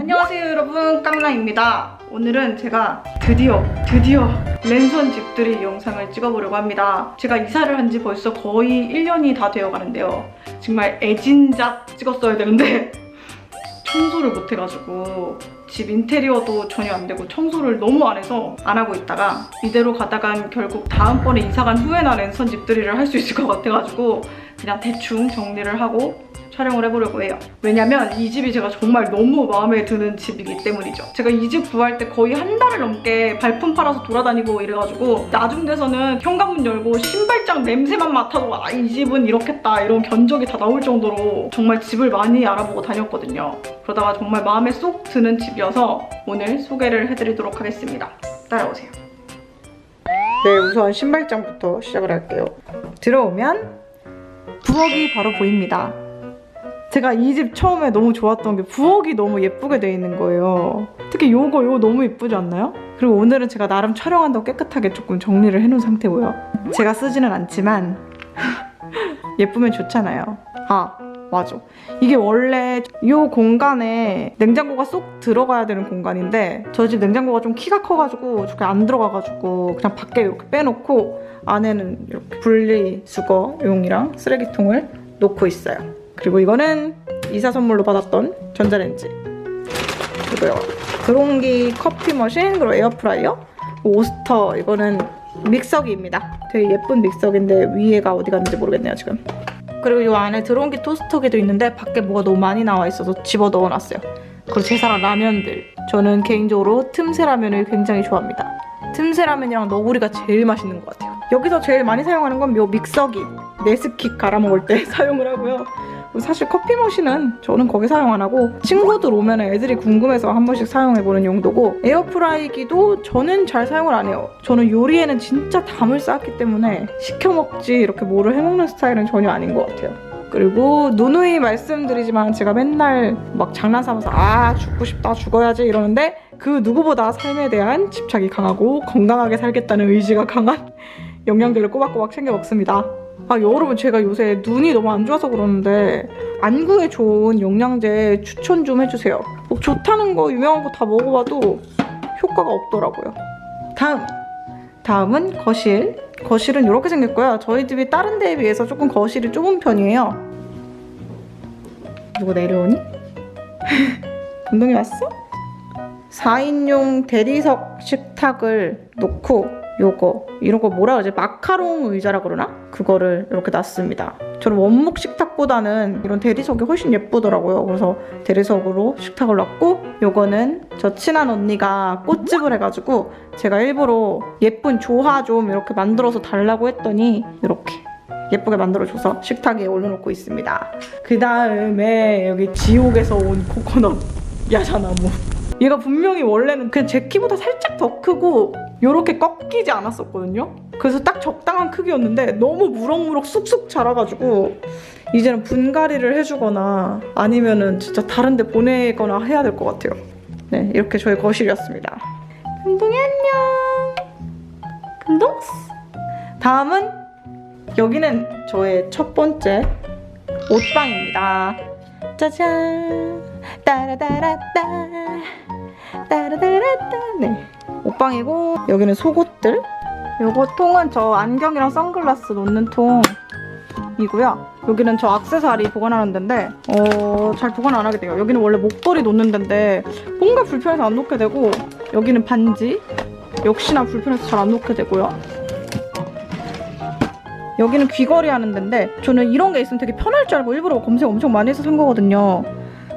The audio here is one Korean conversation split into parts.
안녕하세요 여러분. 깡라입니다. 오늘은 제가 드디어 드디어 랜선 집들이 영상을 찍어보려고 합니다. 제가 이사를 한 지 벌써 거의 1년이 다 되어 가는데요. 정말 애진작 찍었어야 되는데 청소를 못 해가지고 집 인테리어도 전혀 안 되고 청소를 너무 안 해서 안 하고 있다가 이대로 가다간 결국 다음번에 이사 간 후에나 랜선 집들이를 할 수 있을 것 같아가지고 그냥 대충 정리를 하고 촬영을 해보려고 해요. 왜냐면 이 집이 제가 정말 너무 마음에 드는 집이기 때문이죠. 제가 이 집 구할 때 거의 한 달을 넘게 발품 팔아서 돌아다니고 이래가지고 나중 돼서는 현관문 열고 신발장 냄새만 맡아도 아, 이 집은 이렇겠다 이런 견적이 다 나올 정도로 정말 집을 많이 알아보고 다녔거든요. 그러다가 정말 마음에 쏙 드는 집이어서 오늘 소개를 해드리도록 하겠습니다. 따라오세요. 네, 우선 신발장부터 시작을 할게요. 들어오면 부엌이 바로 보입니다. 제가 이 집 처음에 너무 좋았던 게 부엌이 너무 예쁘게 돼 있는 거예요. 특히 요거 요거 너무 예쁘지 않나요? 그리고 오늘은 제가 나름 촬영한다고 깨끗하게 조금 정리를 해놓은 상태고요. 제가 쓰지는 않지만 예쁘면 좋잖아요. 아 맞아. 이게 원래 이 공간에 냉장고가 쏙 들어가야 되는 공간인데 저집 냉장고가 좀 키가 커가지고 저게 안 들어가가지고 그냥 밖에 이렇게 빼놓고 안에는 이렇게 분리수거용이랑 쓰레기통을 놓고 있어요. 그리고 이거는 이사 선물로 받았던 전자레인지 그리고요 드롱기 커피 머신 그리고 에어프라이어 오스터 이거는 믹서기입니다. 되게 예쁜 믹서기인데 위에가 어디 갔는지 모르겠네요 지금. 그리고 이 안에 드론기 토스터기도 있는데 밖에 뭐가 너무 많이 나와 있어서 집어 넣어놨어요. 그리고 제 사랑 라면들. 저는 개인적으로 틈새 라면을 굉장히 좋아합니다. 틈새 라면이랑 너구리가 제일 맛있는 것 같아요. 여기서 제일 많이 사용하는 건 요 믹서기. 네스킥 갈아 먹을 때 사용을 하고요. 사실 커피 머신은 저는 거기 사용 안 하고 친구들 오면 애들이 궁금해서 한 번씩 사용해보는 용도고 에어프라이기도 저는 잘 사용을 안 해요. 저는 요리에는 진짜 담을 쌓았기 때문에 시켜 먹지 이렇게 뭐를 해먹는 스타일은 전혀 아닌 것 같아요. 그리고 누누이 말씀드리지만 제가 맨날 막 장난 삼아서 아 죽고 싶다 죽어야지 이러는데 그 누구보다 삶에 대한 집착이 강하고 건강하게 살겠다는 의지가 강한 영양제를 꼬박꼬박 챙겨 먹습니다. 아 여러분 제가 요새 눈이 너무 안 좋아서 그러는데 안구에 좋은 영양제 추천 좀 해주세요. 뭐 좋다는 거 유명한 거 다 먹어봐도 효과가 없더라고요. 다음 다음은 거실. 거실은 이렇게 생겼고요. 저희 집이 다른 데에 비해서 조금 거실이 좁은 편이에요. 누구 내려오니? 감독이 왔어? 4인용 대리석 식탁을 놓고 요거 이런 거 뭐라 그러지? 마카롱 의자라 그러나? 그거를 이렇게 놨습니다. 저는 원목 식탁보다는 이런 대리석이 훨씬 예쁘더라고요. 그래서 대리석으로 식탁을 놨고 요거는 저 친한 언니가 꽃집을 해가지고 제가 일부러 예쁜 조화 좀 이렇게 만들어서 달라고 했더니 이렇게 예쁘게 만들어줘서 식탁에 올려놓고 있습니다. 그 다음에 여기 지옥에서 온 코코넛 야자나무. 얘가 분명히 원래는 그냥 제 키보다 살짝 더 크고 이렇게 꺾이지 않았었거든요. 그래서 딱 적당한 크기였는데 너무 무럭무럭 쑥쑥 자라가지고 이제는 분갈이를 해주거나 아니면은 진짜 다른데 보내거나 해야 될 것 같아요. 네, 이렇게 저의 거실이었습니다. 금동이 안녕. 금동스. 다음은 여기는 저의 첫 번째 옷방입니다. 짜잔. 따라따라따. 따라따라따. 네. 옷방이고 여기는 속옷들. 요거 통은 저 안경이랑 선글라스 놓는 통이고요. 여기는 저 악세사리 보관하는 데인데 어, 잘 보관 안 하게 돼요. 여기는 원래 목도리 놓는 데인데 뭔가 불편해서 안 놓게 되고 여기는 반지 역시나 불편해서 잘 안 놓게 되고요. 여기는 귀걸이 하는 데인데 저는 이런 게 있으면 되게 편할 줄 알고 일부러 검색 엄청 많이 해서 산 거거든요.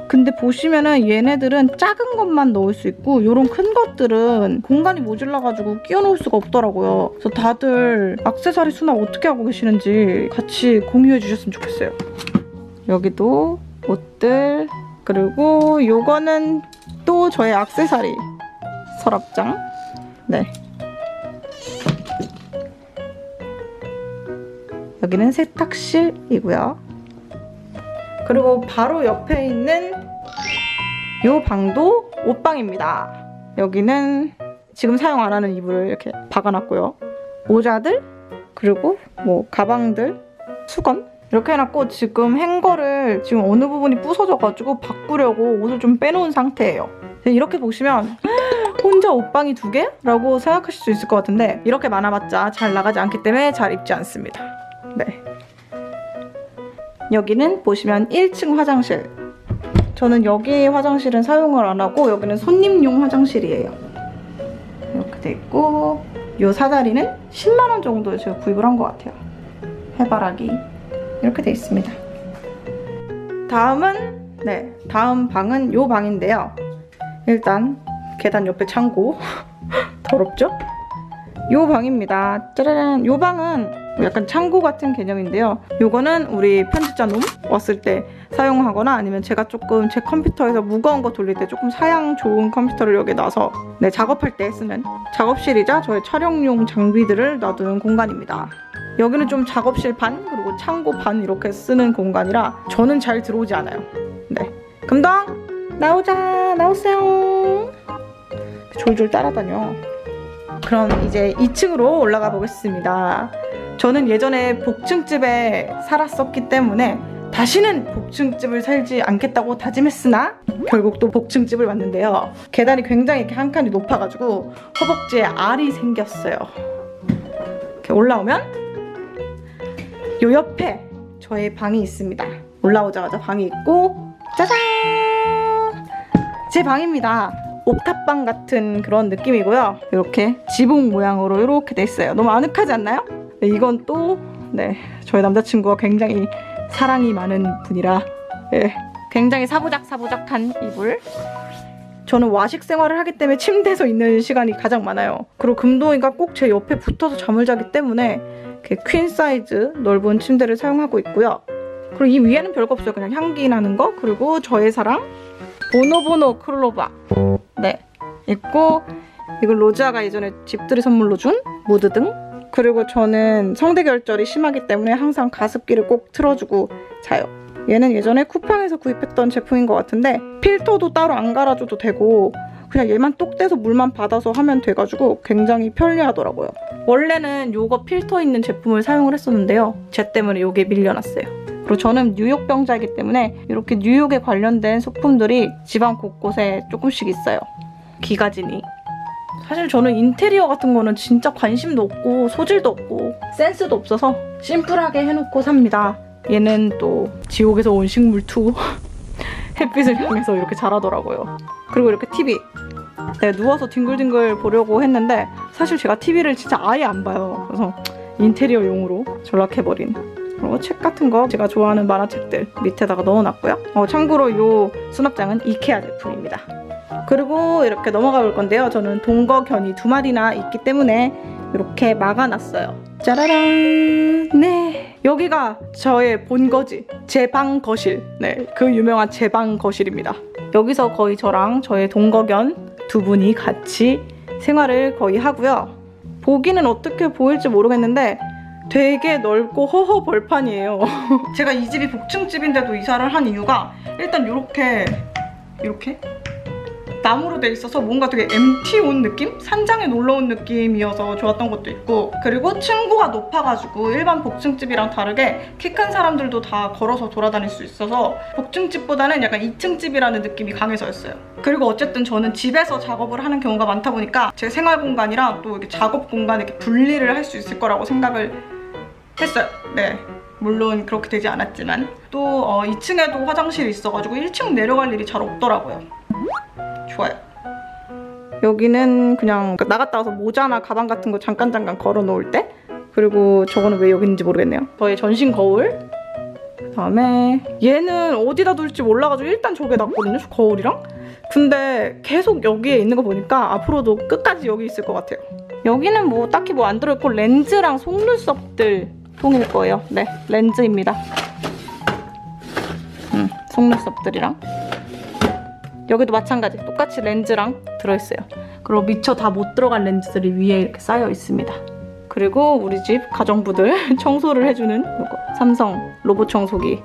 근데 보시면은 얘네들은 작은 것만 넣을 수 있고 이런 큰 것들은 공간이 모질라가지고 끼워 놓을 수가 없더라고요. 그래서 다들 악세사리 수납 어떻게 하고 계시는지 같이 공유해 주셨으면 좋겠어요. 여기도 옷들 그리고 요거는 또 저의 악세사리 서랍장. 네. 여기는 세탁실이고요. 그리고 바로 옆에 있는 이 방도 옷방입니다. 여기는 지금 사용 안 하는 이불을 이렇게 박아놨고요. 모자들 그리고 뭐 가방들 수건 이렇게 해놨고 지금 행거를 지금 어느 부분이 부서져가지고 바꾸려고 옷을 좀 빼놓은 상태예요. 이렇게 보시면 혼자 옷방이 두 개? 라고 생각하실 수 있을 것 같은데 이렇게 많아봤자 잘 나가지 않기 때문에 잘 입지 않습니다. 네. 여기는 보시면 1층 화장실. 저는 여기 화장실은 사용을 안 하고 여기는 손님용 화장실이에요. 이렇게 돼 있고 이 사다리는 10만 원 정도에 제가 구입을 한 것 같아요. 해바라기 이렇게 돼 있습니다. 다음은 네 다음 방은 이 방인데요. 일단 계단 옆에 창고 더럽죠? 이 방입니다. 짜라란 이 방은 약간 창고 같은 개념인데요. 요거는 우리 편집자 놈 왔을 때 사용하거나 아니면 제가 조금 제 컴퓨터에서 무거운 거 돌릴 때 조금 사양 좋은 컴퓨터를 여기 놔서 네, 작업할 때 쓰는 작업실이자 저의 촬영용 장비들을 놔두는 공간입니다. 여기는 좀 작업실 반 그리고 창고 반 이렇게 쓰는 공간이라 저는 잘 들어오지 않아요. 네, 금동 나오자 나오세요. 졸졸 따라다녀. 그럼 이제 2층으로 올라가 보겠습니다. 저는 예전에 복층집에 살았었기 때문에 다시는 복층집을 살지 않겠다고 다짐했으나 결국 또 복층집을 왔는데요. 계단이 굉장히 이렇게 한 칸이 높아가지고 허벅지에 알이 생겼어요. 이렇게 올라오면 요 옆에 저의 방이 있습니다. 올라오자마자 방이 있고 짜잔! 제 방입니다. 옥탑방 같은 그런 느낌이고요. 이렇게 지붕 모양으로 이렇게 돼 있어요. 너무 아늑하지 않나요? 네, 이건 또 네, 저희 남자친구가 굉장히 사랑이 많은 분이라 예, 굉장히 사부작사부작한 이불. 저는 와식 생활을 하기 때문에 침대에서 있는 시간이 가장 많아요. 그리고 금동이가 꼭 제 옆에 붙어서 잠을 자기 때문에 퀸 사이즈 넓은 침대를 사용하고 있고요. 그리고 이 위에는 별거 없어요. 그냥 향기 나는 거 그리고 저의 사랑 보노보노 클로바 네 있고 이건 로지아가 예전에 집들이 선물로 준 무드 등 그리고 저는 성대결절이 심하기 때문에 항상 가습기를 꼭 틀어주고 자요. 얘는 예전에 쿠팡에서 구입했던 제품인 것 같은데 필터도 따로 안 갈아줘도 되고 그냥 얘만 똑 떼서 물만 받아서 하면 돼가지고 굉장히 편리하더라고요. 원래는 요거 필터 있는 제품을 사용을 했었는데요. 쟤 때문에 요게 밀려났어요. 그리고 저는 뉴욕 병자이기 때문에 이렇게 뉴욕에 관련된 소품들이 집안 곳곳에 조금씩 있어요. 기가진이. 사실 저는 인테리어 같은 거는 진짜 관심도 없고 소질도 없고 센스도 없어서 심플하게 해놓고 삽니다. 얘는 또 지옥에서 온 식물 2 햇빛을 향해서 이렇게 자라더라고요. 그리고 이렇게 TV. 내가 누워서 뒹굴뒹굴 보려고 했는데 사실 제가 TV를 진짜 아예 안 봐요. 그래서 인테리어용으로 전락해버린. 그리고 책 같은 거 제가 좋아하는 만화책들 밑에다가 넣어놨고요. 어, 참고로 이 수납장은 이케아 제품입니다. 그리고 이렇게 넘어가 볼 건데요. 저는 동거 견이 두 마리나 있기 때문에 이렇게 막아놨어요. 짜라란. 네. 여기가 저의 본거지. 제 방 거실. 네. 그 유명한 제 방 거실입니다. 여기서 거의 저랑 저의 동거견 두 분이 같이 생활을 거의 하고요. 보기는 어떻게 보일지 모르겠는데 되게 넓고 허허 벌판이에요. 제가 이 집이 복층집인데도 이사를 한 이유가 일단 이렇게 이렇게 나무로 돼 있어서 뭔가 되게 MT 온 느낌? 산장에 놀러 온 느낌이어서 좋았던 것도 있고 그리고 층고가 높아가지고 일반 복층집이랑 다르게 키 큰 사람들도 다 걸어서 돌아다닐 수 있어서 복층집보다는 약간 2층 집이라는 느낌이 강해서였어요. 그리고 어쨌든 저는 집에서 작업을 하는 경우가 많다 보니까 제 생활 공간이랑 또 이렇게 작업 공간 이렇게 분리를 할 수 있을 거라고 생각을 했어요. 네. 물론 그렇게 되지 않았지만 또 어, 2층에도 화장실이 있어가지고 1층 내려갈 일이 잘 없더라고요. 좋아요. 여기는 그냥 나갔다 와서 모자나 가방 같은 거 잠깐 잠깐 걸어 놓을 때 그리고 저거는 왜 여기 있는지 모르겠네요. 저의 전신 거울. 그다음에 얘는 어디다 둘지 몰라가지고 일단 저기에 놨거든요. 저 거울이랑. 근데 계속 여기에 있는 거 보니까 앞으로도 끝까지 여기 있을 것 같아요. 여기는 뭐 딱히 뭐 안 들어있고 렌즈랑 속눈썹들 통일 거예요. 네, 렌즈입니다. 음, 속눈썹들이랑. 여기도 마찬가지 똑같이 렌즈랑 들어있어요. 그리고 미처 다 못 들어간 렌즈들이 위에 이렇게 쌓여 있습니다. 그리고 우리 집 가정부들 청소를 해주는 요거 삼성 로봇 청소기.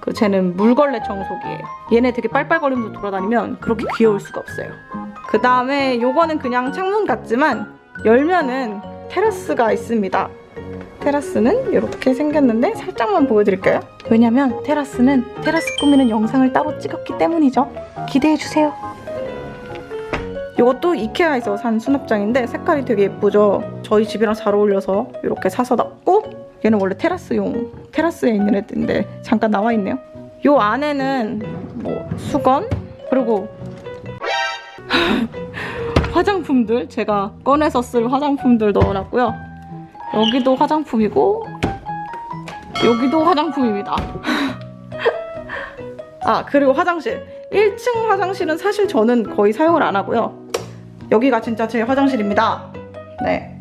그 쟤는 물걸레 청소기예요. 얘네 되게 빨빨거리면서 돌아다니면 그렇게 귀여울 수가 없어요. 그 다음에 요거는 그냥 창문 같지만 열면은 테라스가 있습니다 테라스는 이렇게 생겼는데 살짝만 보여드릴까요? 왜냐면 테라스는 테라스 꾸미는 영상을 따로 찍었기 때문이죠. 기대해주세요. 이것도 이케아에서 산 수납장인데 색깔이 되게 예쁘죠? 저희 집이랑 잘 어울려서 이렇게 사서 놨고 얘는 원래 테라스용 테라스에 있는 애들인데 잠깐 나와 있네요. 요 안에는 뭐 수건 그리고 화장품들 제가 꺼내서 쓸 화장품들 넣어놨고요. 여기도 화장품이고 여기도 화장품입니다. 아 그리고 화장실 1층 화장실은 사실 저는 거의 사용을 안 하고요. 여기가 진짜 제 화장실입니다. 네.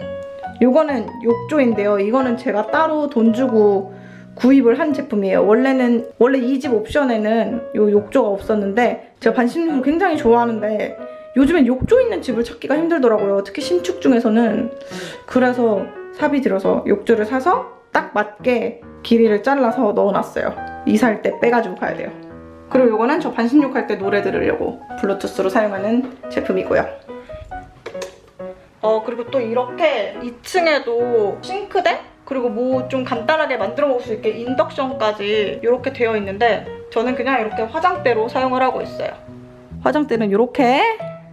요거는 욕조인데요. 이거는 제가 따로 돈 주고 구입을 한 제품이에요. 원래는 원래 이 집 옵션에는 요 욕조가 없었는데 제가 반신욕을 굉장히 좋아하는데 요즘엔 욕조 있는 집을 찾기가 힘들더라고요. 특히 신축 중에서는 그래서 사비 들여서 욕조를 사서 딱 맞게 길이를 잘라서 넣어놨어요. 이사할 때 빼가지고 가야 돼요. 그리고 요거는 저 반신욕 할 때 노래 들으려고 블루투스로 사용하는 제품이고요. 어 그리고 또 이렇게 2층에도 싱크대 그리고 뭐 좀 간단하게 만들어 먹을 수 있게 인덕션까지 이렇게 되어 있는데 저는 그냥 이렇게 화장대로 사용을 하고 있어요. 화장대는 이렇게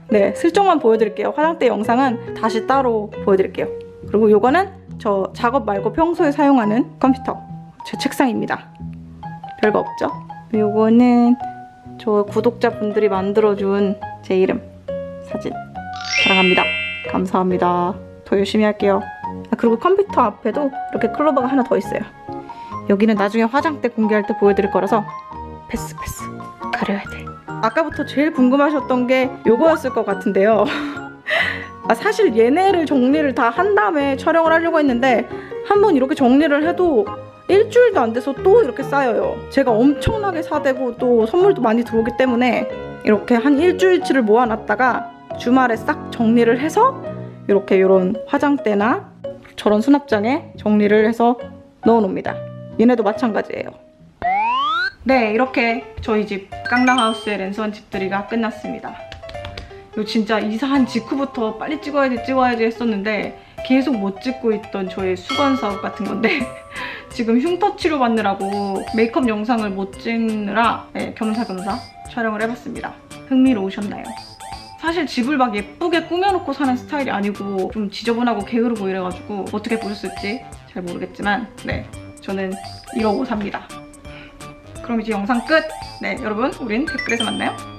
네 슬쩍만 보여드릴게요. 화장대 영상은 다시 따로 보여드릴게요. 그리고 요거는 저 작업 말고 평소에 사용하는 컴퓨터 제 책상입니다. 별거 없죠? 요거는 저 구독자분들이 만들어준 제 이름 사진 사랑합니다. 감사합니다. 더 열심히 할게요. 아, 그리고 컴퓨터 앞에도 이렇게 클로버가 하나 더 있어요. 여기는 나중에 화장대 공개할 때 보여드릴 거라서 패스 패스 가려야 돼. 아까부터 제일 궁금하셨던 게 요거였을 것 같은데요. 아, 사실 얘네를 정리를 다 한 다음에 촬영을 하려고 했는데 한번 이렇게 정리를 해도 일주일도 안 돼서 또 이렇게 쌓여요. 제가 엄청나게 사대고 또 선물도 많이 들어오기 때문에 이렇게 한 일주일치를 모아놨다가 주말에 싹 정리를 해서 이렇게 이런 화장대나 저런 수납장에 정리를 해서 넣어놓습니다. 얘네도 마찬가지예요. 네, 이렇게 저희 집 깡랑하우스의 랜선 집들이가 끝났습니다. 이거 진짜 이사한 직후부터 빨리 찍어야지 찍어야지 했었는데 계속 못 찍고 있던 저의 수건 사업 같은 건데 지금 흉터 치료 받느라고 메이크업 영상을 못 찍느라 네, 겸사겸사 촬영을 해봤습니다. 흥미로우셨나요? 사실 집을 막 예쁘게 꾸며놓고 사는 스타일이 아니고 좀 지저분하고 게으르고 이래가지고 어떻게 보셨을지 잘 모르겠지만 네 저는 이러고 삽니다. 그럼 이제 영상 끝! 네 여러분 우린 댓글에서 만나요.